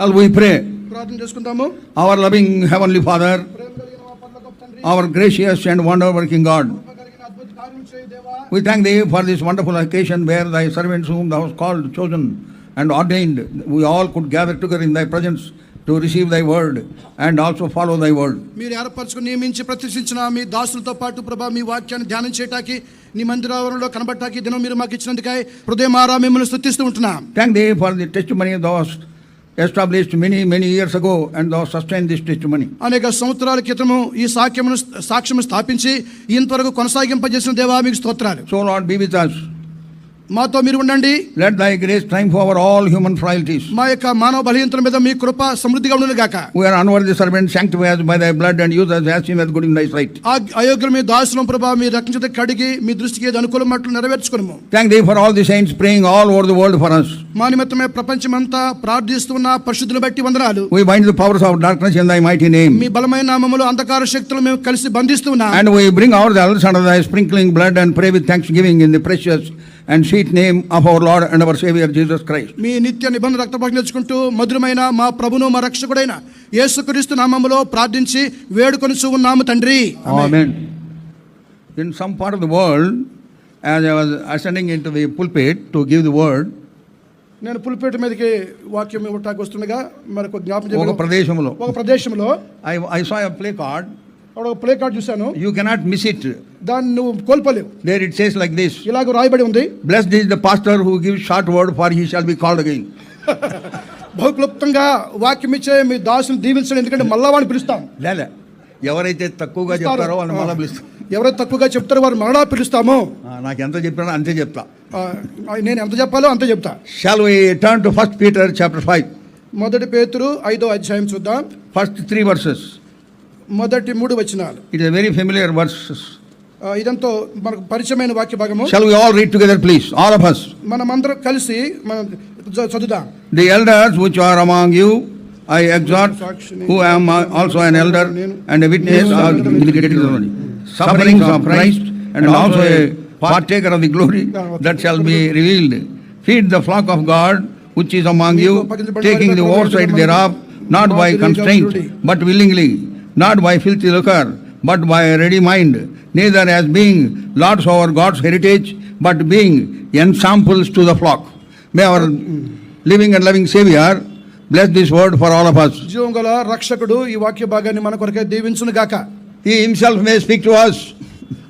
Shall we pray? ప్రార్థన చేసుకుందాము Our loving Heavenly Father, ప్రేమ కలిగిన మా పరలోకపు తండ్రి our gracious and wonder working God, కృప కలిగిన అద్భుత కార్యం చేయి దేవా we thank Thee for this wonderful occasion where Thy servants, whom Thou hast called, chosen, and ordained, we all could gather together in Thy presence to receive Thy word and also follow Thy word. మీరు ఏర్పరచుకుని నియమించి ప్రతిష్ఠించిన మీ దాసులతో పాటు ప్రభా మీ వాక్యాన్ని ధ్యానం చేయటానికి నీ మందిరావరణలో కనబడటానికి ఈ దినం మీరు మాకు ఇచ్చినందుకై హృదయమారా మిమ్మల్ని స్థుతిస్తూ ఉంటున్నాం Thank Thee for the testimony Thou hast established many, many years ago and Thou sustained this testimony. అనేక సంవత్సరాల క్రితము ఈ సాక్ష్యమును సాక్ష్యము స్థాపించి ఇంతవరకు కొనసాగింపజేసిన దేవా మీకు స్తోత్రాలు So Lord, be with us. మాతో మీరు ఉండండి. Let thy grace triumph for all human frailties మా యొక్క మానవ బలహీనతల మీద మీ కృప సమృద్ధిగా ఉండను గాక we are unworthy the servant sanctify by thy blood and use us him as good in thy right ఆ అయోగ్య మీ దాసులం ప్రభా మీ రక్షిత కడిగి మీ దృష్టికి అనుకూలమట్లు నెరవేర్చుకొనుము. Thank thee for all the saints praying all over the world for us. మా నిమిత్తమే ప్రపంచమంతా ప్రార్థిస్తున్న పరిశుద్ధుల బట్టి వందనాలు. We bind the powers of darkness in thy mighty name మీ బలమైన నామములో అంధకార శక్తులను మేము కలిసి బంధిస్తున్నాము and we bring our the souls under thy sprinkling blood and pray with thanksgiving in the precious and sweet name of our Lord and our Savior Jesus Christ. మీ నిత్య నిబంధన రక్తపాటు నేర్చుకుంటూ మధురమైన మా ప్రభును మా రక్షకుడైన యేసుక్రీస్తు నామములో ప్రార్థించి వేడుకొని ఉన్నాము తండ్రి Amen. In some part of the world, as I was ascending into the pulpit to give the word, నేను పులిపేట మీదకి వాక్యం ఇవ్వటానికి వస్తుండగా మరొక జ్ఞాపకం ఒక ప్రదేశంలో ఒక ప్రదేశంలో I saw a play card. అక్కడ ఒక ప్లే కార్డ్ చూశాను. You cannot miss it. దాన్ని నువ్వు కోల్పోలేవు. There it says like this. ఇలాగ రాయబడి ఉంది. Blessed is the pastor who gives short word, for he shall be called again. బహుక్లుప్తంగా వాక్యం ఇచ్చే మీ దాసుని దీవించండి ఎందుకంటే మళ్ళా వాడిని పిలుస్తాం. లేలే ఎవరైతే తక్కువగా చెప్తారో వాళ్ళని మళ్ళా పిలుస్తాం. ఎవరైతే తక్కువగా చెప్తారో వారు మరలా పిలుస్తాము. నాకు ఎంత చెప్పినా అంతే చెప్తా. నేను ఎంత చెప్పాలో అంతే చెప్తా. Shall we turn to first Peter chapter five మొదటి పేతురు ఐదో అధ్యాయం చూద్దాం. First three verses మొదటి మూడు వచనాలు it is very familiar verses uh, ఇదంతో మనకు పరిచయమైన వాక్య భాగము shall we all read together please all of us మనమందరం కలిసి మనం చ- చదువుదాం the elders which are among you I exhort who I am also an elder and witness sufferings of Christ and also a partaker of the glory that shall be revealed. Feed the flock of God which is among you, taking the oversight thereof, not by constraint, but willingly, Not by filthy lucre, but by a ready mind, neither as being lords over God's heritage, but being ensamples to the flock. May our living and loving Savior bless this word for all of us. జీవం గల రక్షకుడు ఈ వాక్య భాగాన్ని మన కొరకే దీవించును గాక He himself may speak to us.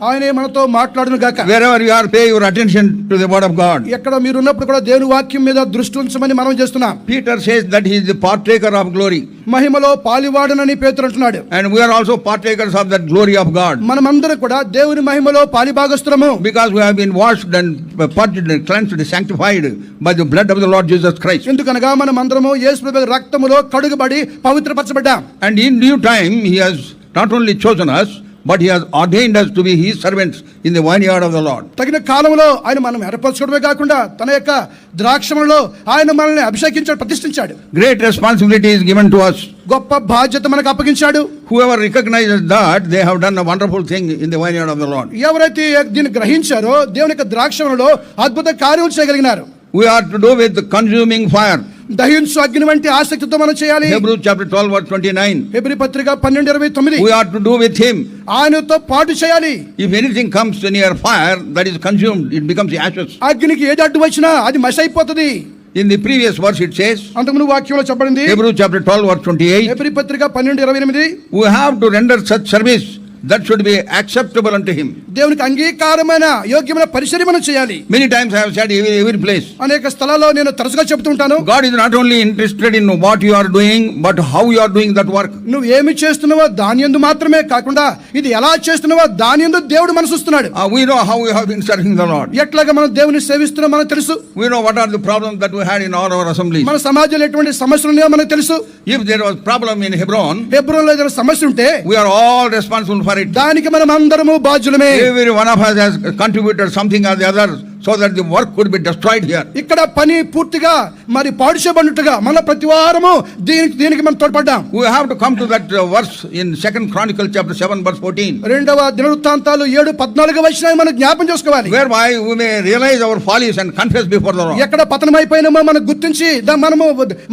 ఆయనే మనతో మాట్లాడును గాక Wherever you are, pay your attention to the word of God. ఎక్కడ మీరు ఉన్నప్పుడు కూడా దేవుని వాక్యం మీద దృష్టి ఉంచమని మనం చేస్తున్నాం Peter says that he is the partaker of glory. మహిమలో పాలివాడనని పేతురు అంటున్నాడు And we are also partakers of that glory of God. మనమందరం కూడా దేవుని మహిమలో పాలిభాగస్తులము Because we have been washed and purged and cleansed, sanctified by the blood of the Lord Jesus Christ. ఎందుకనగా మనం అందరము యేసు ప్రభు రక్తములో కడుగుబడి పవిత్రపరచబడ్డాం And in due time, he has not only chosen us, but he has ordain us to be he servants in the vineyard of the Lord తగిన కాలంలో ఆయన మనం ఏర్పరచుకోవడమే కాకుండా తన యొక్క ద్రాక్షములో ఆయన మనల్ని అభిషేకించాడు ప్రతిష్ఠించాడు. Great responsibility is given to us గొప్ప బాధ్యత మనకు అప్పగించాడు. Whoever recognize that they have done a wonderful thing in the vineyard of the Lord ఎవరైతే దీన్ని గ్రహించారో దేవుని యొక్క ద్రాక్షములో అద్భుత కార్యములు చేయగలిగినారు. We are to do with consuming fire దహించు అగ్ని వంటి ఆసక్తితో మనం చేయాలి Hebrews chapter 12, verse 29. హెబ్రి పత్రిక పన్నెండు ఇరవై తొమ్మిది We are to do with him. ఆయనతో పాటు చేయాలి If anything comes near fire that is consumed, it becomes ashes. అగ్నికి ఏది అడ్డు వచ్చినా అది అయిపోతుంది In the previous verse, it says, అంతకుముందు వాక్యంలో చెప్పబడింది Hebrews chapter 12, verse 28, హెబ్రి పత్రిక పన్నెండు ఇరవై ఎనిమిది we have to render such service that should be acceptable unto him. దేవునికి అంగీకారమైన యోగ్యమైన పరిసర చేయాలి. Many times have said every place అనేక స్థలాల్లో నేను తరచుగా చెప్తుంటాను God is not only interested in what you are doing but how you are doing that work నువ్వు ఏమి చేస్తున్నావో దాని యందు మాత్రమే కాకుండా ఇది ఎలా చేస్తున్నావో దాని యందు దేవుడు మనసు చూస్తున్నాడు ఆ we know how you have been serving the Lord ఎట్లాగా మనం దేవుని సేవిస్తున్నామో మనకు తెలుసు. We know what are the problems that we had in are our assembly మన సమాజంలో ఎటువంటి సమస్యలు ఉన్నాయో మనకు తెలుసు. If there was problem in Hebron హెబ్రోన్లో ఏదైనా సమస్య ఉంటే we are all responsible for it దానికి మనం అందరము బాధ్యులమే. Every one of us has contributed something or the other so that the work could be destroyed here. ఇక్కడ పని పూర్తిగా మరి పాడు చేయబడినట్టుగా మన ప్రతి వారము దీనికి దీనికి మనం తోడ్పడ్డాం We have to come to that uh, verse in Second Chronicle chapter 7 verse 14, రెండవ దినవృత్తాంతాలు ఏడు పద్నాలుగు వచ్చిన మనం జ్ఞాపం చేసుకోవాలి whereby we may realize our follies and confess before the Lord. ఎక్కడ పతనం అయిపోయినామో మనం గుర్తించి దా- మనము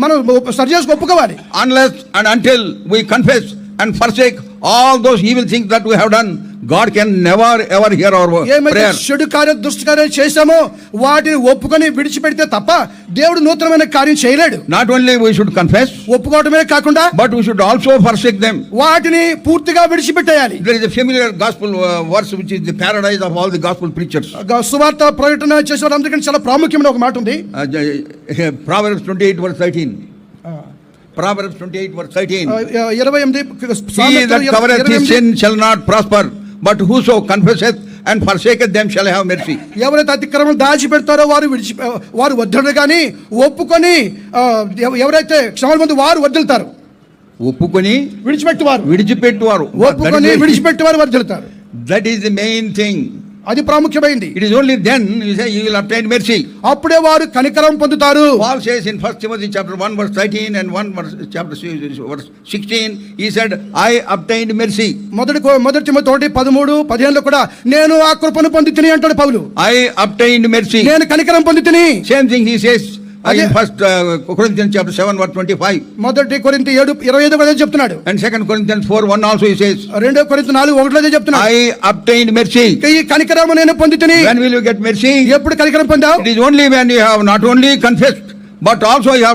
మనం సరి చేసుకు ఒప్పుకోవాలి Unless and until we confess and forsake all those evil things that we have done, God can never ever hear our prayer చెడు కార్యం దుష్ట కార్యాలు చేసామో వాటిని ఒప్పుకొని విడిచిపెడితే తప్ప దేవుడు నూతనమైన కార్యం చేయలేడు. Not only we should confess ఒప్పుకోవడమే కాకుండా but we should also forsake them వాటిని పూర్తిగా విడిచిపెట్టేయాలి. There is a familiar gospel verse which is the paradise of all the gospel preachers సువార్త ప్రకటన చేసే అందుకని చాలా ప్రాముఖ్యమైన ఒక మాట ఉంది. Proverbs 28 verse 13 Proverbs 28 verse 13. Uh, uh, he that covereth his sin shall not prosper. But whoso confesseth and forsaketh them shall have mercy. ఎవరైతే అతిక్రమం దాచిపెడతారో వారు విడిచి వారు వద్దరు కానీ ఒప్పుకొని ఎవరైతే క్షమల ముందు వారు వదులుతారు. ఒప్పుకొని విడిచిపెట్టువారు. విడిచిపెట్టువారు. ఒప్పుకొని విడిచిపెట్టువారు వదులుతారు. That is the main thing అది ప్రాముఖ్యమైంది. It is only then you say you will attain mercy అప్పుడే వారు కనికరం పొందుతారు. Paul says in first Timothy chapter 1 verse 13 and 1 verse chapter verse 16 he said I attained mercy మొదటి మొదటి Timothy 1 13 15 లో కూడా నేను ఆ కృపను పొందితిని అంటాడు పౌలు. ఐ అటైన్డ్ మెర్సీ నేను కనికరం పొందితిని. Same thing he says first Corinthian chapter 7 verse 25 మొదటి కొరింతి 7 25 వద చెప్తున్నాడు. And second Corinthian 4 1 also he says రెండో కొరింత 4 1 లో చెప్తున్నాడు. పొందితిని. వెన్ విల్ యు గెట్ ఎప్పుడు కనికరం పొందావ్? It only when you not only confessed but also you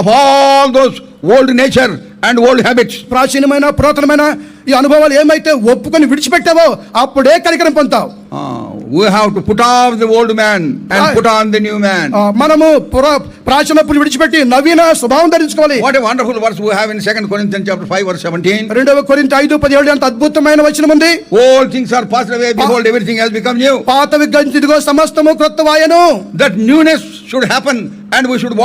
of all those old nature and old habits ప్రాచీనమైన పురాతనమైన ఈ అనుభవాలు ఏమైతే ఒప్పుకొని విడిచిపెట్టావో అప్పుడే కనికరం పొందుతావు Uh, we have to put off the old man and Right. put on the new man. ఆ, మనము పురా ప్రాచీనప్పుడు విడిచిపెట్టి నవీన స్వభావం ధరించుకోవాలి What a wonderful verse we have in 2 Corinthians chapter 5 verse 17. రెండవ కొరింత ఐదు పదిహేడు అంత అద్భుతమైన వచనం ఉంది All things are passed away, behold everything has become new. పాత విగ్గంచిదిగో సమస్తము క్రొత్త వాయను That newness should happen and we should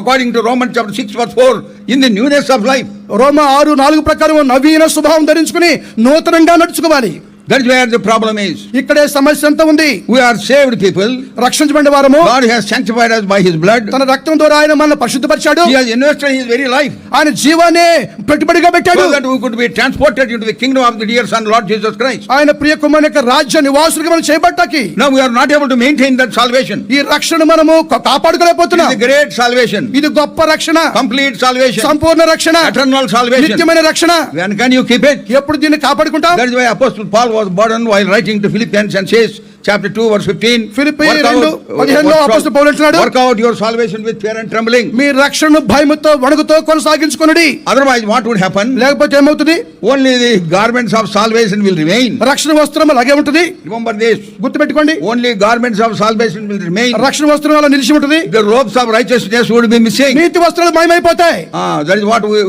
according to Roman chapter six for four in the newness of life రోమ ఆరు నాలుగు ప్రకారం నవీన స్వభావం ధరించుకుని నూతనంగా నడుచుకోవాలి. That is where the problem is. ఇక్కడే సమస్య ఎంత ఉంది We are saved people. రక్షించబడిన వారము God has sanctified us by his blood. తన రక్తం ద్వారా ఆయన మనల్ని పరిశుద్ధపరిచాడు He has invested his very life ఆయన జీవాన్ని పెట్టుబడిగా పెట్టాడు so that we could be transported into the kingdom of the dear son Lord Jesus Christ. ఆయన ప్రియ కుమారుని యొక్క రాజ్య నివాసులుగా మనం చేపట్టాకి Now we are not able to maintain that salvation. ఈ రక్షణ మనము కా- It కాపాడుకోలేకపోతున్నాం is a great salvation. ఇది గొప్ప రక్షణ complete salvation, సంపూర్ణ రక్షణ eternal salvation. నిత్యమైన రక్షణ When can you keep it? ఎప్పుడు దీన్ని కాపాడుకుంటాం That is why Apostle Paul was burdened while writing to Philippians and says, chapter 2, verse 15, Philippi work రెండు out, పదిహేనులో work out- అపోస్తలుడు పౌలు అంటున్నాడు, work out your salvation with fear and trembling. మీ రక్షణను భయముతో వణుకుతో కొనసాగించుకొనుడి Otherwise, what would happen? లేకపోతే ఏమవుతుంది Only the garments of salvation will remain. రక్షణ వస్త్రం అలాగే ఉంటుంది Remember this. గుర్తుపెట్టుకోండి Only garments of salvation will remain. రక్షణ వస్త్రం అలా నిలిచి ఉంటుంది The robes of righteousness would be missing. నీతి వస్త్రాలు మాయమైపోతాయి Ah, that is what we,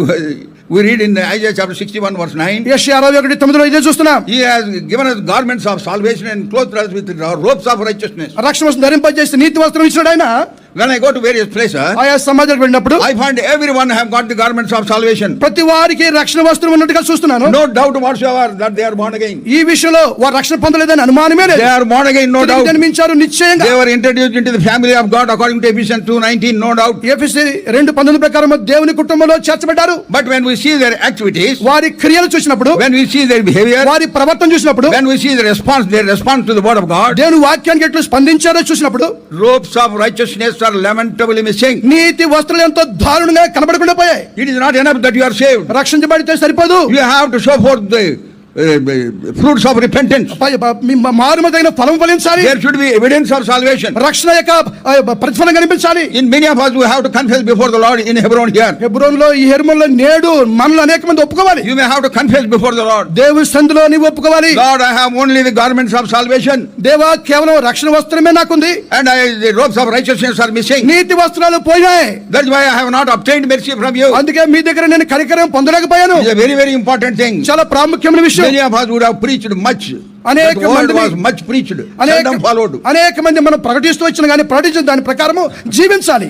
we read in Isaiah chapter 61, verse 9. యెషయా అరవై ఒకటి తొమ్మిదిలో ఇదే చూస్తున్నాం He has given us garments of salvation and clothed us with robes of righteousness. రక్షణ ధరింపజేసి నీతి వస్త్రం ఇచ్చినాడు ఆయన When I go to various places, ఆయా సమాజానికి వెళ్ళినప్పుడు I find everyone have got the garments of salvation. ప్రతి వారికి రక్షణ వస్త్రం ఉన్నట్టుగా చూస్తున్నాను No doubt whatsoever that they are born again. ఈ విషయంలో వారు రక్షణ పొందలేదని అనుమానమే లేదు They are born again, no తిరిగి doubt. జన్మించారు నిశ్చయంగా They were introduced into the family of God according to Ephesians 2:19, no doubt. ఎఫ్ఎస్సి రెండు పంతొమ్మిది ప్రకారం దేవుని కుటుంబంలో చేర్చబడ్డారు But when we see their activities, వారి క్రియలు చూసినప్పుడు when we see their behavior, వారి ప్రవర్తన చూసినప్పుడు when we see the response, their response to the word of God, దేవుని వాక్యానికి ఎట్లు స్పందించారో చూసినప్పుడు robes of righteousness clothes are lamentable వస్త్రాలు ఎంతో దారుణంగా కనబడకుండా పోయాయి it is not enough that you are save రక్షించబడితే సరిపోదు. You to show forth the fruits of repentance మారుమదైన ఫలం ఫలించాలి. There should be evidence of salvation రక్షణ యొక్క ప్రతిఫలం కనిపించాలి. In many of us we have to confess before the Lord in Hebron here హెబ్రోన్లో ఈ హెర్మన్ నేడు మనల్ని అనేక మంది ఒప్పుకోవాలి. You may have to confess before the lord దేవుని సందులో నీవు ఒప్పుకోవాలి. Lord I have only the garments of salvation దేవా కేవలం రక్షణ వస్త్రమే నాకు ఉంది and I the robes of righteousness are missing నీతి వస్త్రాలు పోయాయి that's why I have not obtained mercy from you అందుకే మీ దగ్గర నేను కరికరం పొందలేకపోయాను. It's very very important thing చాలా ప్రాముఖ్యమైన విషయం. అనేక మంది మనం ప్రకటిస్తూ వచ్చిన కానీ ప్రకటించిన దాని ప్రకారం జీవించాలి.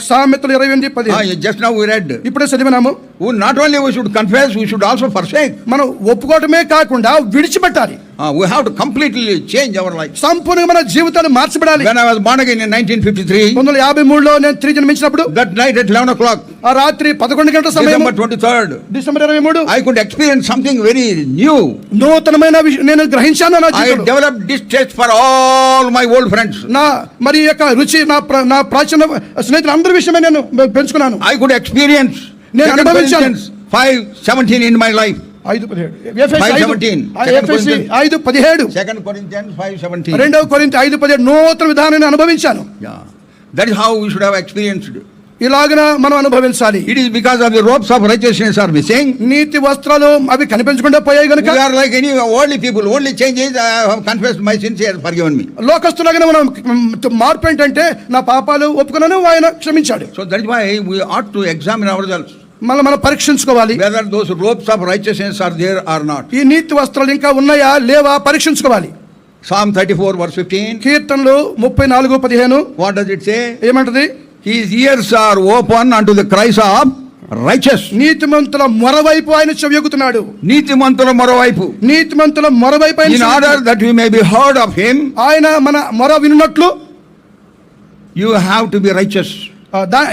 సామెతలు ఇరవై జస్ట్ ఇప్పుడే చదివినాము. Not only we should confess, we should also forsake. మనం ఒప్పుకోవటమే కాకుండా విడిచిపెట్టాలి Ah, We have to completely change our life. సంపూర్ణంగా మన జీవితాలు మార్చబడాలి When I was born again in 1953, పంతొమ్మిది వందల యాభై మూడులో నేను తిరిగి జన్మించినప్పుడు that night at 11 o'clock, ఆ రాత్రి పదకొండు గంటల సమయం December 23rd, డిసెంబర్ ఇరవై మూడు I could experience something very new. నూతనమైన నేను గ్రహించాను నా I జీవితంలో developed distaste for all my old friends. నా మరి యొక్క రుచి నా నా ప్రాచీన స్నేహితులు అందరి విషయమే నేను పెంచుకున్నాను I could experience నేను అనుభవించాను. Five seventeen in my life నూతన విధానాన్ని అనుభవించాను. That is how should have experienced ఇలాగన మనం అనుభవించాలి. It is because of the robes of sir are saying నీతి వస్త్రాలు అవి కనిపించకుండా పోయాయి గనుక you are like any only people only change is I have confess my sincere for given me లోకస్తులగన మనం మార్పు ఏంటంటే నా పాపాలు ఒప్పుకున్నాను ఆయన క్షమించాడు. So that is why we ought to examine our self మళ్ళీ మనం పరీక్షించుకోవాలి whether those ropes of righteousness are there or not. ఈ నీతి వస్త్రాలు ఇంకా ఉన్నాయా లేవా పరీక్షించుకోవాలి Psalm 34 verse 15. కీర్తనలు ముప్పై నాలుగు పదిహేను What does it say? ఏమంటది His ears are open unto the cries of righteous. నీతిమంతుల మొరవైపు ఆయన చెవియొగుతున్నాడు నీతిమంతుల మరోవైపు నీతిమంతుల మొరవైపు ఆయన in చెవి- order that we may be heard of him ఆయన మన మొర వినున్నట్లు you have to be righteous ఆ, దా-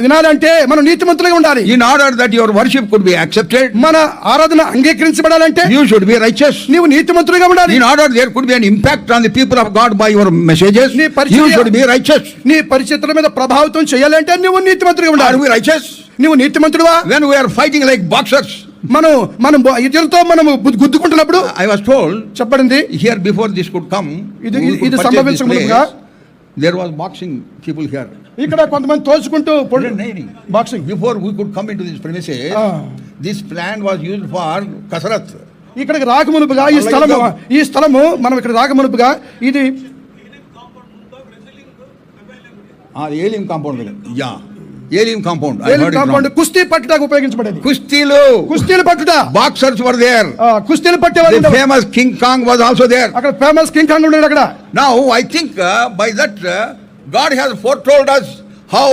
వినాలంటే మనం నీతిమంతులుగా ఉండాలి. In order that your worship could be accepted మన ఆరాధన అంగీకరించబడాలంటే యూ షుడ్ బి రైచెస్ నీవు నీతిమంతులుగా ఉండాలి. In order there could be an impact on the people of God by your messages నీ పరిచయం షుడ్ బి రైచెస్ నీ పరిచయం మీద ప్రభావితం చేయాలంటే నీవు నీతిమంతులుగా ఉండాలి. వి రైచియస్ నీవు నీతిమంతుడువా? When we are fighting like boxers మనం మనం ఇతరులతో మనం గుద్దుకుంటున్నప్పుడు ఐ వాస్ టోల్డ్ చెప్పండి here before this could come ఇది ఇది సంభవించ there was boxing people here ఇక్కడ కొంతమంది తోచుకుంటూ boxing before we could come into this premises this plan was used for కసరత్ ఇక్కడికి రాకమునుపుగా ఈ స్థలము ఈ స్థలము మనం ఇక్కడ రాకమునుపుగా ఇది Elim compound yeah. Elim compound. Elim కుస్తీ పట్టడానికి ఉపయోగించబడేది. కుస్తీలు. కుస్తీలు పట్టుట. బాక్సర్స్ వర్ కుస్తీలు పట్టే famous King Kong was also famous King Kong అక్కడ now I think by that God has foretold us how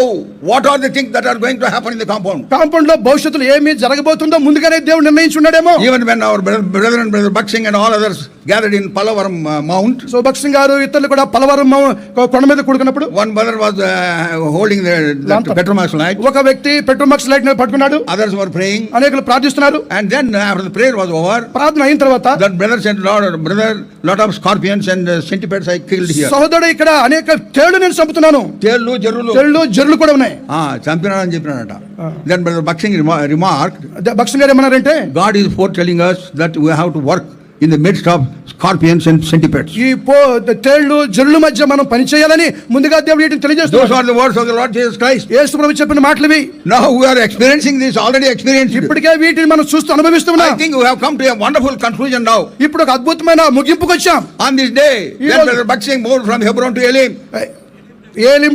what are the thing that are going to happen in the compound కాంపౌండ్లో భవిష్యత్తులో ఏమీ జరగబోతుందో ముందుగానే దేవుడు నిర్ణయించున్నాడేమో. Even when our brother and brother Bakht Singh and all others gathered in Pallavaram mount so Bakht Singh garu ఇతరులు కూడా పలవరం కొండ మీద కూడుకున్నప్పుడు one brother was holding petrol marks light ఒక వ్యక్తి పెట్రోల్ మార్క్స్ లైట్ పట్టుకున్నాడు అదర్స్ వర్ ప్రేయింగ్ అనేకలు ప్రార్థిస్తున్నారు. And then after the prayer was over ప్రార్థన అయిన తర్వాత that brothers and lot brother lot of scorpions and centipedes I killed here సోదరుడు ఇక్కడ అనేక తేళ్ళు నేను చంపుతున్నాను. తేళ్ళు జరువులు జర్లు కూడా ఉన్నాయి. చంపినాడని చెప్పినాడట. Then brother Bakht Singh remark. భక్సింగ్ garu ఏమన్నారంటే God is foretelling us that we have to work in the midst of scorpions and centipedes ఈ పో తేళ్ళు జర్లు మధ్య మనం పని చేయాలని ముందుగా దేవుడు వీటిని దోస్ తెలియజేస్తున్నాడు are the words of the lord Jesus Christ యేసు ప్రభు చెప్పిన మాటలు ఇవి now we are experiencing this already experience ఇప్పటికే వీటిని మనం చూస్తూ ఐ అనుభవిస్తున్నాం think we have come to a wonderful conclusion now ఇప్పుడు ఒక అద్భుతమైన ముగింపుకు వచ్చాం on this day then brother Bakht Singh move from Hebron to Elim ఏలిం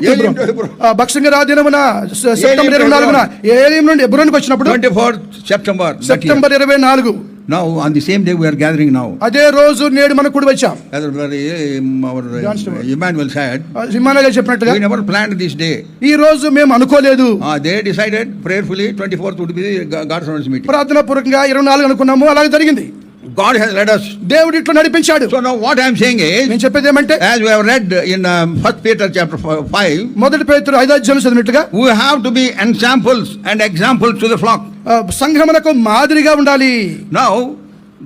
రాదినమున సె- సెప్టెంబర్ ఇరవై నాలుగున ఏలిం నుండి ఎబ్రోన్కి వచ్చినప్పుడు? ట్వంటీ ఫోర్ సెప్టెంబర్ సెప్టెంబర్ ఇరవై నాలుగు. Now on the same day we are gathering now అదే రోజు నేడు మనం కూడి వచ్చాం. ఇమాన్యువల్ said సింహానగా చెప్పినట్టుగా we never planned this day. ఈ రోజు మేము అనుకోలేదు. prayerfully 24th would be the Go- God's Servants meeting. ప్రార్థన పూర్వకంగా ఇరవై నాలుగు అనుకున్నాము. అలాగే జరిగింది. God has led us. దేవుడు ఇట్లా నడిపించాడు So now what I am saying is, నేను చెప్పేది ఏమంటే as we have read in um, First Peter chapter f- 5, మొదటి పేతురు ఐదో అధ్యాయం చదివినట్టుగా we have to be ensamples and examples to the flock. ఆ, సంఘమునకు మాదిరిగా ఉండాలి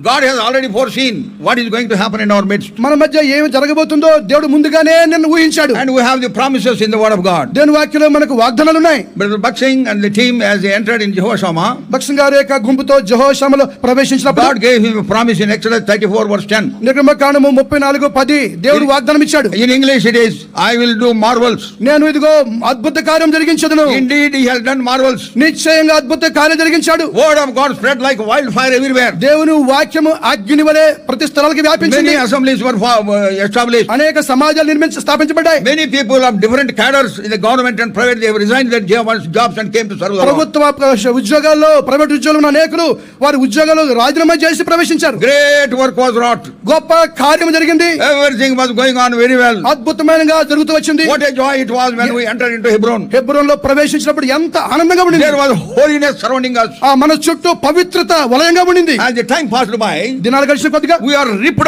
God Hess already foreseen what is going to happen in our midst మన మధ్య ఏమి జరగబోతుందో దేవుడు ముందుగానే నన్ను ఊహించాడు. And we have the promises in the word of God దేవుని వాక్యంలో మనకు వాగ్దానాలు ఉన్నాయి brother Bakht Singh and the team has entered in జహోషామ బక్సింగ్ గారి యొక్క గుంపుతో జహోషామలో ప్రవేశించిన God gave him promise in Exodus 34 verse 10 నిర్గమ కాండము 34 10 దేవుడు వాగ్దానం ఇచ్చాడు in English it is I will do marvels నేను ఇదిగో అద్భుత కార్యం జరిగించదును. Indeed he has done marvels నిశ్చయంగా అద్భుత కార్యం జరిగించాడు. Word of God spread like wildfire everywhere దేవుని వాక్యము అగ్ని వలె ప్రతి స్థలాలకు వ్యాపించింది. అసెంబ్లీస్ అనేక సమాజాలు నిర్మించి స్థాపించబడ్డాయి. Many people different cadres government and private they came to serve ఉద్యోగాల్లో ప్రైవేట్ ఉద్యోగులు ఉన్న వారి ఉద్యోగాలు రాజీనామా చేసి ప్రవేశించారు. గ్రేట్ వర్క్ వాస్ గొప్ప కార్యం జరిగింది. ఎవ్రీథింగ్ వెరీ వెల్ అద్భుతమైనగా జరుగుతూ వచ్చింది. What joy it was when enter into Hebron హెబ్రోన్లో ప్రవేశించినప్పుడు ఎంత ఆనందంగా ఉండింది. దేర్ వాస్ సరౌండింగ్ ఆ మన చుట్టూ పవిత్రత వలయంగా ఉండింది. దినాలు కలిసిన కొద్దిగా we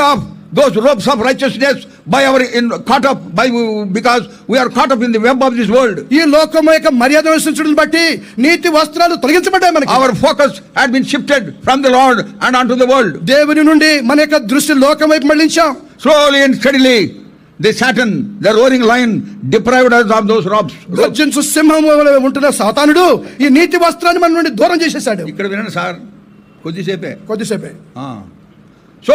of those robes of righteousness by our in caught up by because we caught up in of this world ఈ లోకం యొక్క బట్టి నీతి వస్త్రాలు తొలగించబడ్డాయి మనకి. Our focus had been shifted lord and on to world దేవుని నుండి మన యొక్క దృష్టి లోకం వైపు మళ్ళించాం slowly the roaring lion deprived of those సింహం ఉంటున్న సాతానుడు ఈ నీతి వస్త్రాన్ని మన నుండి దూరం చేసేసాడు. ఇక్కడ వినండి సార్ కొద్దిసేపే. కొద్దిసేపే. So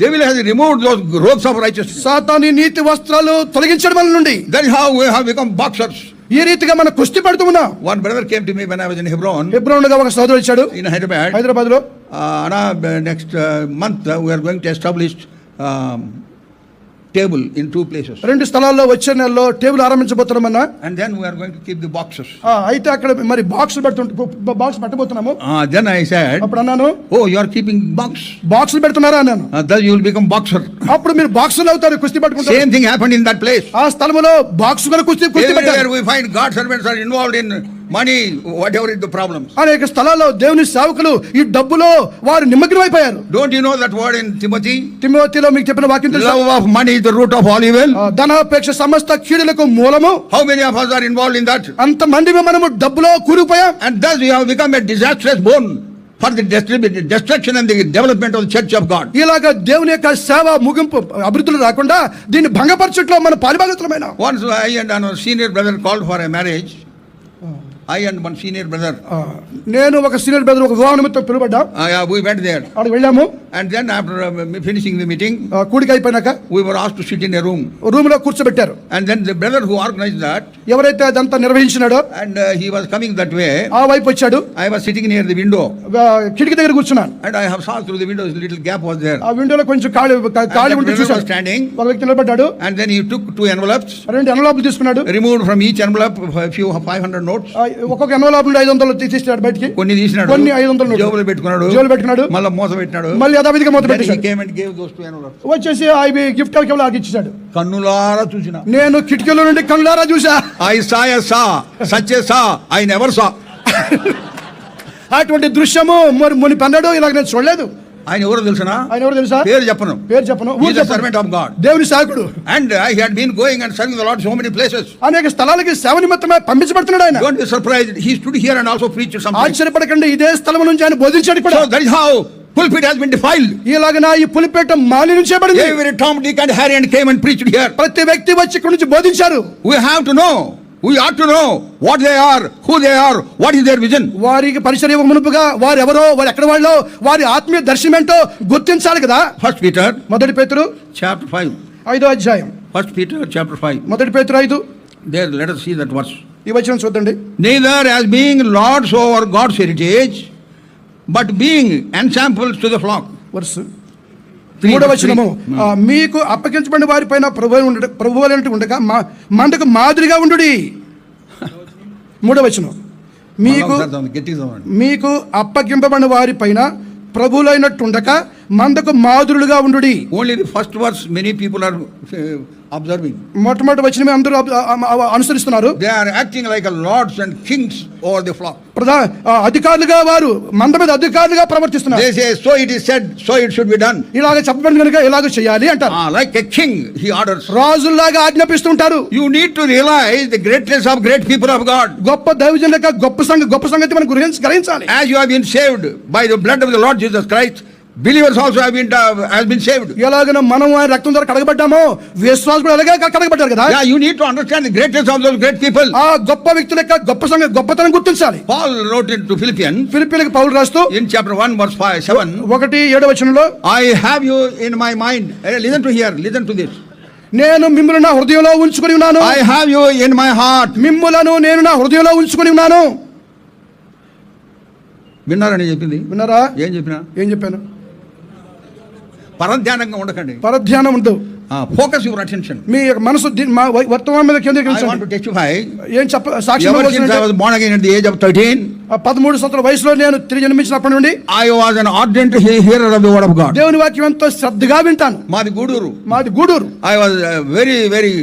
devil has remove those robes of righteous సాతాని నీతి వస్త్రాలు తొలగించడం వల్ల నుండి. Then how we have become boxers ఈ రీతిగా మనం కుస్తి పడుతున్నా. One brother came to me when I was in Hebron హెబ్రోన్గా ఒక సోదరుడు వచ్చాడు. ఇన్ హైదరాబాద్ హైదరాబాద్లో అనా next month we are going to establish table in two places రెండు స్థలాల్లో వచ్చే నెలలో టేబుల్ ఆరంభించబోతున్నాం అండ్ దెన్ కీప్ ది అయితే అక్కడ మరి బాక్స్ పెడుతుంటే బాక్స్ పెట్టబోతున్నాము. Oh you keeping box box పెడుతున్నారా అన్నాను. That you will become boxer అప్పుడు మీరు బాక్సర్ అవుతారు కుస్తీ పట్టుకుంటారు. సేమ్ ఇన్ ప్లేస్ ఆ స్థలములో బాక్స్ గల కుస్తీ పెట్టారు. We find God servants in in money, whatever is the problems. అనేక స్థలాల్లో దేవుని సేవకులు ఈ డబ్బులో వారు నిమగ్నమైపోయారు Don't you know that word in Timothy? తిమోతిలో మీకు చెప్పిన వాక్యం తెలుసా Love of money is the root of all evil. ఆ, ధనాపేక్ష సమస్త కీడులకు మూలము How many of us are involved in that? అంత మంది మనము డబ్బులో కూరుకుపోయాం we have become a disastrous bone for the destri- destruction and the development of the church of God. ఇలాగ దేవుని యొక్క సేవ ముగింపు అభివృద్ధులు రాకుండా దీన్ని భంగపరచుట్లో మన పాలిభాగతులమైన Once I and our senior brother called for a and one senior brother, ఆ, నేను ఒక సీనియర్ బ్రదర్ ఒక వివాహ నిమిత్తం పిలువడ్డా uh, yeah, we went there. అక్కడికి వెళ్ళాము And then after uh, finishing the meeting, ఆ, కూడిక అయిపోయినాక we were asked to sit in a room. రూమ్లో కూర్చోబెట్టారు And then the brother who organized that, ఎవరైతే అదంతా నిర్వహించినాడో and uh, he was coming that way. ఆ వైపు వచ్చాడు I was sitting near the window ఆ, కిటికీ దగ్గర కూర్చున్నాను and I have saw through the window a little gap was there. ఆ విండోలో కొంచెం ఖాళీ ఖాళీ ఉంటే చూశాడు standing ఒక వ్యక్తి నిలబడ్డాడు and then he took two envelopes, రెండు ఎనలోపులు తీసుకున్నాడు removed from each envelope a few 500 notes. ఒక్కొక్క ఎనలోపు నుండి ఐదు వందలు తీసిస్తాడు బయటికి. కొన్ని తీసినాడు. కొన్ని ఐదు వందల. జేబులో పెట్టుకున్నాడు. జేబులో పెట్టుకున్నాడు. మళ్ళీ మోస పెట్టినాడు మళ్ళీ యథావిధిగా two envelopes. వచ్చేసి అవి గిఫ్ట్ కేవలం ఇచ్చేసాడు కన్నులారా చూసిన. నేను కిటికీలో నుండి కళ్ళారా చూసా I saw saw such a saw I never saw అటువంటి దృశ్యము మరి ముని పన్నడు ఇలాగ నేను చూడలేదు. ఆయన ఎవరో తెలుసునా? ఆయన ఎవరు తెలుసా? పేరు చెప్పను. పేరు చెప్పను. ఊరు servant of God. దేవుని సాకుడు and I had been going and serving the lord so many places అనేక స్థలాలకి సేవ నిమిత్తమే పంపించబడుతున్నాడు ఆయన. Don't be surprised he stood here and also preach something ఆశ్చర్యపడకండి. ఇదే స్థలం నుంచి ఆయన బోధించాడు కూడా. So that is how pulpit has been defiled. ఇలాగ నా ఈ Pulipeta మాలిన్యబడింది every tom dick and harry and came and preached here. ప్రతి వ్యక్తి వచ్చి ఇక్కడి నుంచి బోధించారు. We have to know వారికి పరిసర మునుపుగా వారు ఎవరో వారు ఎక్కడ వాళ్ళో వారి ఆత్మీయ దర్శనం ఏంటో గుర్తించాలి కదా? ఫస్ట్ పీటర్ మొదటి పేతురు చాప్టర్ ఫైవ్ ఐదో అధ్యాయం. ఫస్ట్ పీటర్ చాప్టర్ ఫైవ్ మొదటి పేతురు ఐదు. There letter see that verse ఈ వచ్చిన చూద్దండి. Neither as being lords over God's heritage but being ensamples to the flock verse మూడవ three. వచనము ఆ, మీకు అప్పగించబడిన వారిపైన ప్రభు ప్రభు ఉండగా మా మంటకు మాదిరిగా ఉండు మూడవ వచనం మీకు. మీకు అప్పగింపబడిన వారిపైన ప్రభులైనట్టుండక మందకు మాదిరులుగా ఉండు only the first verse many people observing. మొట్టమొదటి వచ్చిన అందరూ అనుసరిస్తున్నారు. They are acting like lords and kings over the flock ప్రధాన అధికారులుగా వారు మంద మీద అధికారులుగా ప్రవర్తిస్తున్నారు. They so it is said so it should be done ఇలాగ చెప్పబడిన కనుక ఇలాగ చేయాలి అంటారు. Like a king he orders రాజుల్లాగా ఆజ్ఞాపిస్తుంటారు. You need to realize the greatness of great people of God గొప్ప దైవజనక గొప్ప సంగతి గొప్ప సంగతి మనం గ్రహించాలి. As you have been saved by the blood of the lord Jesus Christ believers also have been have been saved ఎలాగన మనం ఆయన రక్తం ద్వారా కడగబడ్డామో విశ్వాస్ కూడా అలాగే కడగబడ్డారు కదా? You need to understand the greatest of the great people ఆ గొప్ప వ్యక్తుల గొప్ప సంఘ గొప్పతనం గుర్తించాలి. Paul wrote in to Philippian Philippian Paul రాస్తూ ఇన్ చాప్టర్ 1 వర్స్ 5 7 1 7 వచనంలో I have you in my mind listen to here listen to this నేను మిమ్మల్ని నా హృదయంలో ఉంచుకొని ఉన్నాను. I have you in my heart మిమ్మలను నేను నా హృదయంలో ఉంచుకొని ఉన్నాను. విన్నారా విన్నారని చెప్పింది? విన్నారా? ఏం చెప్పినా? ఏం చెప్పాను? పరధ్యానంగా ఉండకండి. పరధ్యానం ఉండదు. ఫోకస్ యువర్ అటెన్షన్ మీ యొక్క మనసు మా వర్తమానం మీద కేంద్రీకరించండి. టెస్టిఫై ఏం చెప్ప సాక్షి born again at the age of 13 పదమూడు సంవత్సరాల వయసులో నేను తిరిగి జన్మించినప్పటి నుండి I was an ardent hearer of the word of God దేవుని వాక్యం ఎంతో శ్రద్ధగా వింటాను. మాది గూడూరు. మాది Gudur. I was very very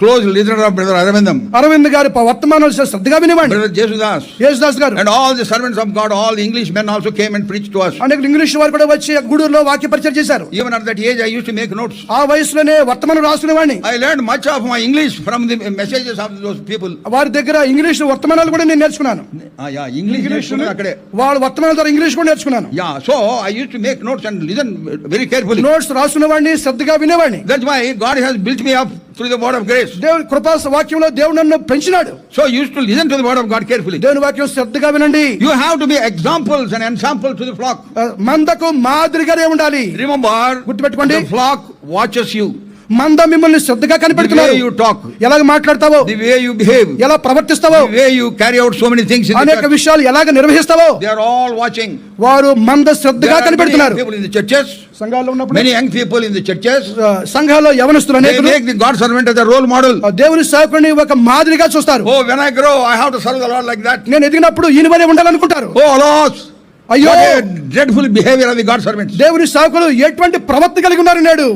close leader of brother Aravind Aravind గారి వర్తమానాలు శ్రద్ధగా వినివ్వండి. బ్రదర్ జేసుదాస్ జేసుదాస్ గారు. And all the servants of God all English men also came and preach to us అనేక ఇంగ్లీష్ వారు కూడా వచ్చి గుడూరులో వాక్య పరిచయం చేశారు. Even at that age I use to make notes ఆ వయసులోనే వర్తమానం రాసుకునేవాడిని. I learn much of my English from the messages of those people వారి దగ్గర ఇంగ్లీష్ వర్తమానాలు కూడా నేను నేర్చుకున్నాను. ఆ యా ఇంగ్లీష్ అక్కడే. వాళ్ళ వర్తమానాల ద్వారా ఇంగ్లీష్ కూడా నేర్చుకున్నాను. Yeah so I use to make notes and listen very careful notes రాసుకునేవాడిని శ్రద్ధగా వినేవాడిని. That's why God has built me up through the word of grace దేవుని కృపా వాక్యంలో దేవుడు నన్ను పెంచినాడు so you used to listen to the word of God carefully దేవుని వాక్యం శ్రద్ధగా వినండి you have to be examples and ensample to the flock ఆ, మందకు మాదిరిగానే ఉండాలి remember గుర్తుపెట్టుకోండి. the flock watches you మంద మిమ్మల్ని శ్రద్ధగా కనిపెడుతున్నారు. టాక్ ఎలా మాట్లాడతావో? వే యు బిహేవ్ ఎలా ప్రవర్తిస్తావో? Way you carry out so many things అనేక విషయాలు ఎలా నిర్వహిస్తావో? దే ఆల్ వాచింగ్ వారు మంద శ్రద్ధగా కనిపెడుతున్నారు. పీపుల్ ఇన్ ది చర్చెస్ ఉన్నప్పుడు many young people in the churches సంఘాల్లో అనేక the God servant as role model దేవుని సేవకుని ఒక మాదిరిగా చూస్తారు. ఓ when grow I have to like that నేను ఎదిగినప్పుడు ఈయన వలే ఉండాలనుకుంటారు. ఓ లాస్ అయ్యో! Dreadful behaviour of the God servant దేవుని ఎటువంటి ప్రవర్తన కలిగి ఉన్నారు నేడు?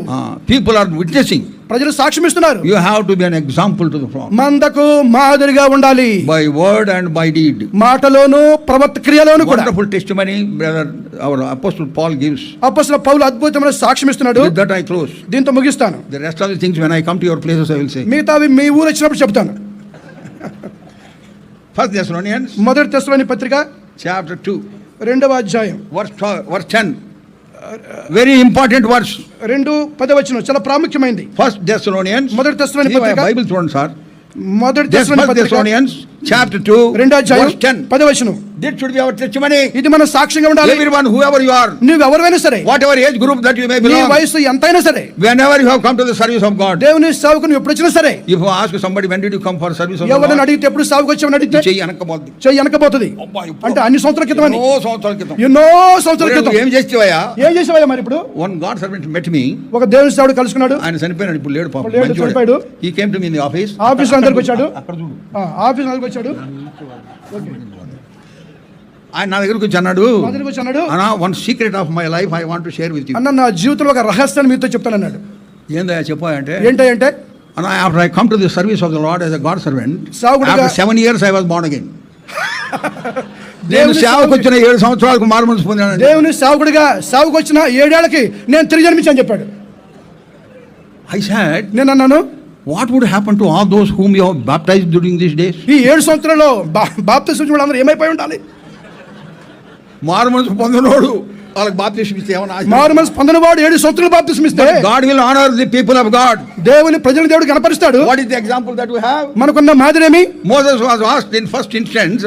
పీపుల్ ఆర్ విట్నెసింగ్ ప్రజలు సాక్ష్యం ఇస్తున్నారు. యు హావ్ ఎగ్జాంపుల్ టు మాదిరిగా ఉండాలి. By word and by deed మాటలోను ప్రవర్త క్రియలోను కూడా. Wonderful testimony brother our apostle Paul gives apostle Paul అద్భుతమైన సాక్ష్యం దట్ ఐ క్లోజ్ దీంతో ముగిస్తాను. The things when I come your places I will say మిగతావి చెప్తాను. ఫస్ట్ దేశ్రోనియన్స్ మొదటి దేశ్రోని పత్రిక చాప్టర్ టూ రెండవ అధ్యాయం. Verse verse ten very important verse రెండు పది వచ్చిన చాలా ప్రాముఖ్యమైనది ఫస్ట్ దేశ మొదటి దశలోని బైబిల్ చూడండి సార్ మొదటి దేశ తెశలోని First పత్రిక Thessalonians chapter 2 రెండో అధ్యాయం verse 10. పదవచనం This should be our testimony. ఇది మన సాక్ష్యంగా ఉండాలి. Everyone, whoever you are, నువ్వు ఎవరైనా సరే whatever age group that you may నీ belong, వయసు ఎంతైనా సరే whenever you have come to the service of God, దేవుని సేవకు నువ్వు ఎప్పుడు వచ్చినా సరే if you ask somebody when did you come for service of the ఎవరిని Lord, అడిగితే ఎప్పుడు సాగుకు వచ్చామని అడిగితే చెయ్యి వెనకపోద్ది చెయ్యి వెనకపోతుంది అబ్బా, ఇప్పుడు అంటే అన్ని సంవత్సరాల క్రితం అని. ఎన్నో సంవత్సరాల క్రితం. ఎన్నో సంవత్సరాల ఒరేయ్, క్రితం. నువ్వు ఏం చేస్తావయ్యా ఏం చేసేవయ్యా మరి ఇప్పుడు? One God servant met me ఒక దేవుని సేవడు కలుసుకున్నాడు. ఆయన చనిపోయినాడు ఇప్పుడు లేడు పాపం. లేడు, మంచివాడు. చనిపోయాడు. He came to me in the office. Office అందరికి వచ్చాడు. అక్కడ చూడు. ఆ, ఆఫీస్ అందరికి వచ్చాడు? ఆయన నా దగ్గరకు వచ్చి అన్నాడు అన్నా one secret of my life I want to share with you అన్న నా జీవితంలో ఒక రహస్యాన్ని మీతో చెప్తానన్నాడు. ఏందయ్యా చెప్పా అంటే ఏంటంటే I come to the service of the Lord as a God servant, సావుకుడిగా- after seven years I was born again. నేను దేవుని సేవకు వచ్చిన ఏడు సంవత్సరాలకు మారు మనసు పొందాను దేవుని సేవకుడిగా సేవకు వచ్చిన ఏడేళ్ళకి నేను తిరిగి జన్మించాను చెప్పాడు. ఐ సాడ్ నేను అన్నాను what would happen to all those whom you baptise during this days ఈ ఏడు సంవత్సరాల్లో బాప్తిసం వాళ్ళందరూ ఏమైపోయి ఉండాలి మారు మనసు పొందినోడు వాళ్ళకి బాప్తిసం ఇస్తే ఏమన్నా మారు మనసు పొందినవాడు ఏడు సంవత్సరాలు బాప్తిసం ఇస్తే God will honour the people of God దేవుని ప్రజల దేవుడు కనపరుస్తాడు what is the example that we have మనకున్న మాదిరేమి Moses was asked in first instance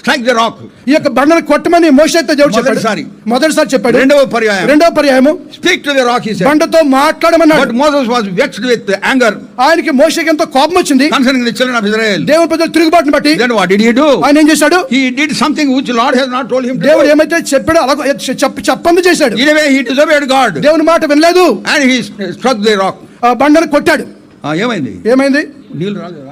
strike the rock ఈ యొక్క బండను కొట్టమని మోషైతే దేవుడు చెప్పాడు. మొదటిసారి. మొదటిసారి చెప్పాడు. రెండవ పర్యాయం. రెండవ పర్యాయము. Speak to the rock he said బండతో మాట్లాడమన్నాడు. But Moses was vexed with anger ఆయనకి మోషకి ఎంతో కోపం వచ్చింది. Concerning the children of Israel దేవుని ప్రజలు తిరుగుబాటును బట్టి then what did he do ఆయన ఏం చేశాడు? Did something which Lord has not told him to దేవుడు. ఏమైతే చెప్పాడో అలా చెప్ప చెప్పంది చేశాడు. Way, he disobeyed God. దేవుని మాట వినలేదు. Struck the rock. ఆ బండను కొట్టాడు. ఏమైంది? ఏమైంది? నీళ్ళు రాలేదా?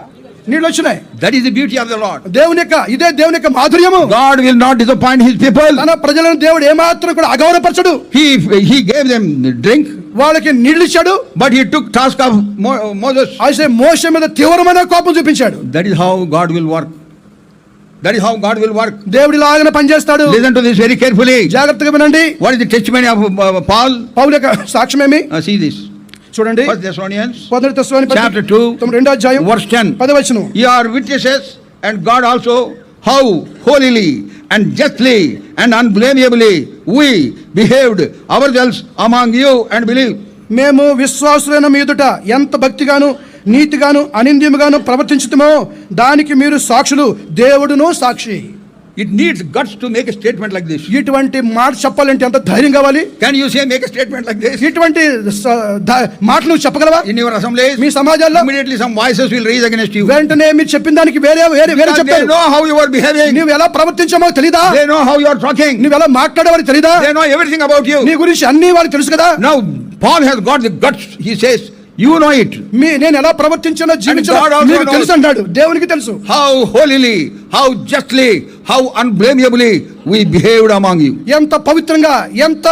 నీళ్ళు వచ్చినాయి That is the beauty of the Lord. దేవుని యొక్క ఇదే దేవుని యొక్క మాధుర్యము God will not disappoint his people. తన ప్రజలను దేవుడు ఏమాత్రం కూడా అగౌరవపరచడు He, he gave them drink, వాళ్ళకి నీళ్ళు ఇచ్చాడు but he took task of Mo- Moses. అయితే మోస మీద తీవ్రమైన కోపం చూపించాడు That is how God will work. That is how God will work. దేవుడి లాగానే పనిచేస్తాడు Listen to this very carefully. జాగ్రత్తగా వినండి What is the testimony of uh, Paul? పౌలు యొక్క సాక్ష్యం ఏమి Uh, see this. చూడండి. అధ్యాయం witnesses and God also how holily and justly and unblameably we behaved ourselves among you and believe మేము విశ్వాసులైన మీదుట ఎంత భక్తిగాను నీతిగాను అనింద్యముగాను ప్రవర్తించుతమో దానికి మీరు సాక్షులు దేవుడును సాక్షి. It needs guts to make statement like this ఇటువంటి మాట చెప్పాలంటే ఎంత ధైర్యం కావాలి? Can you say make statement like this ఇటువంటి మాట నువ్వు చెప్పగలవా? ఇన్ యువర్ అసెంబ్లీ మీ సమాజంలో immediately some voices will rise against you వెంటనే మీరు చెప్పిన దానికి వేరే వేరే వేరే చెప్పారు know how you are behaving నువ్వు ఎలా ప్రవర్తించామో తెలియదా they know how you are talking నువ్వు ఎలా మాట్లాడావని తెలియదా they know everything about you నీ గురించి అన్ని వాళ్ళు తెలుసు కదా? Now Paul has got the guts he says you know it మీ నేను ఎలా ప్రవర్తించానో జీవించాడు తెలుసు అంటాడు. దేవునికి తెలుసు. How holily how justly how unblameably we behave among you ఎంత పవిత్రంగా ఎంత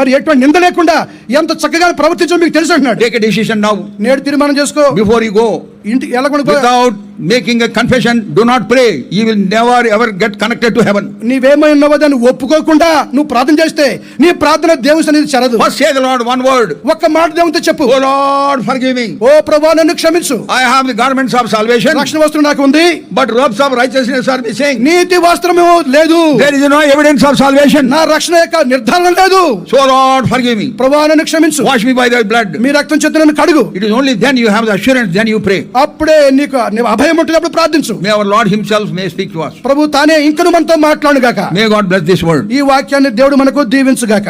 మరి ఎటువంటి నింద లేకుండా ఎంత చక్కగా ప్రవర్తించో మీకు తెలుసు అంటున్నాడు. టేక్ డిసిషన్ నౌ నేడు తీర్మానం చేసుకో. బిఫోర్ యు గో ఇంటి ఎలా కొనుక్కో without making a confession, do not pray. You will never ever get connected to heaven. నీవేమై ఉన్నావో దాన్ని ఒప్పుకోకుండా నువ్వు ప్రార్థన చేస్తే నీ ప్రార్థన దేవుని సన్నిధి చరదు First say the Lord one word. ఒక్క మాట దేవునితో చెప్పు Oh Lord, forgive me. ఓ ప్రభా నన్ను క్షమించు I have the garments of salvation, రక్షణ వస్త్రం నాకు ఉంది but robes of righteousness are missing. నీతి వస్త్రమేమో లేదు There is no evidence of salvation. నా రక్షణ యొక్క నిర్ధారణ లేదు So Lord, forgive me. ప్రభా నన్ను క్షమించు Wash me by thy blood. మీ రక్తం చేత నన్ను కడుగు It is only then you have the assurance, then you pray. అప్పుడే నీకు అభయం ఉంటున్నప్పుడు ప్రార్థించు May our Lord Himself may speak to us. ప్రభు తానే ఇంకను మనతో మాట్లాడు గాక May God bless this word. ఈ వాక్యాన్ని దేవుడు మనకు దీవించుగాక